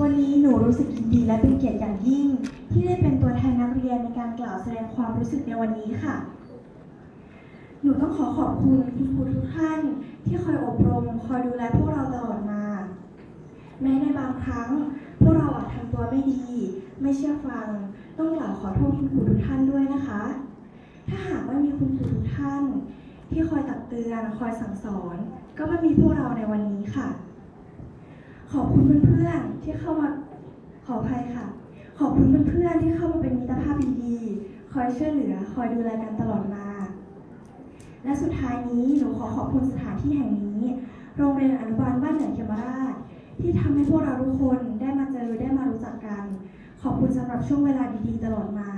วันนี้หนูรู้สึกยินดีและเป็นเกียรติอย่างยิ่ง ที่ได้เป็นตัวแทนนักเรียนในการกล่าวแสดงความรู้สึกในวันนี้ค่ะ หนูต้องขอขอบคุณคุณครูทุกท่าน ที่คอยอบรม คอยดูแลพวกเราตลอดมา แม้ในบางครั้ง พวกเราอาจทำตัวไม่ดี ไม่เชื่อฟัง ต้องกล่าวขอโทษคุณครูทุกท่านด้วยนะคะ ถ้าหากไม่มีคุณครูทุกท่าน ที่คอยตักเตือน คอยสั่งสอน ก็ไม่มีพวกเราในวันนี้ค่ะ ขอบคุณเพื่อนๆที่เข้ามาขออภัยค่ะ ขอบคุณเพื่อนๆที่เข้ามาเป็นมิตรภาพดีๆ คอยช่วยเหลือ คอยดูแลกันตลอดมา และสุดท้ายนี้หนูขอขอบคุณสถานที่แห่งนี้ โรงเรียนอนุบาลบ้านเหนือเขมราช ที่ทำให้พวกเราทุกคนได้มาเจอได้มารู้จักกัน ขอบคุณสำหรับช่วงเวลาดีๆ ตลอดมา